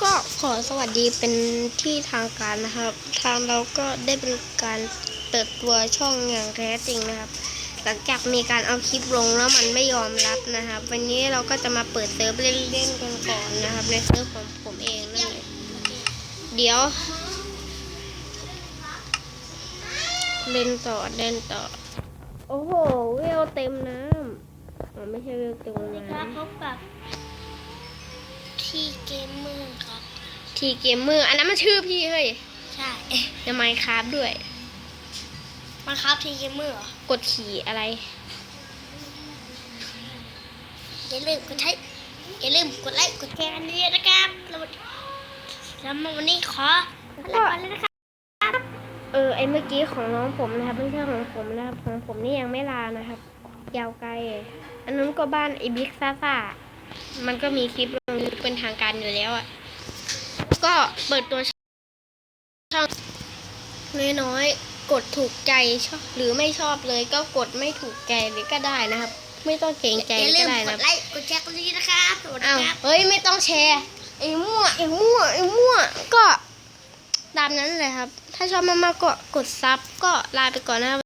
ก็ขอสวัสดีเป็นที่ทางการนะครับ ทางเราก็ได้เป็นการเปิดตัวช่องอย่างแท้จริงนะครับ หลังจากมีการเอาคลิปลงแล้วมันไม่ยอมรับนะครับ วันนี้เราก็จะมาเปิดเซิร์ฟเล่นๆกันก่อนนะครับ ในเซิร์ฟของผมเองนั่นเลยเดี๋ยว เล่นต่อเล่นต่อ โอ้โหเวลเต็มน้ำอ๋อไม่ใช่เวลเต็มครับน้ำพบกับที่เกมเมอร์ ทีเกมเมอร์อันนั้นมันชื่อพี่เฮ้ยใช่จะไมคราฟด้วยมาครับทีเกมเมอร์กดขี่อะไร อย่าลืมกดใช้อย่าลืมกดไลค์กดแชร์อันนี้นะครับแล้วแล้วมาวันนี้ขอลาไปเลยนะครับเออไอเมื่อกี้ของน้องผมนะครับไม่ใช่ของผมนะครับของผมนี่ยังไม่ลานะครับ ยาวไกล อันนั้นก็บ้านไอบิ๊กซ่าซ่ามันก็มีคลิปลงยูทูบเป็นทางการอยู่แล้วอะก็ เปิดตัวช่องน้อยๆ กดถูกใจชอบหรือไม่ชอบเลยก็กดไม่ถูกใจเลยก็ได้นะครับ ไม่ต้องเกรงใจอย่าลืก็มได้กนะดไลค์กดแชร์กันนี้นะครับสวัสดีอ้าวครับ เฮ้ยไม่ต้องแชร์ไอ้มั่วไอ้มั่วไอ้มั่วก็ตามนั้นเลยครับ ถ้าชอบมากๆก็กดซับก็ลาไปก่อนนะครับ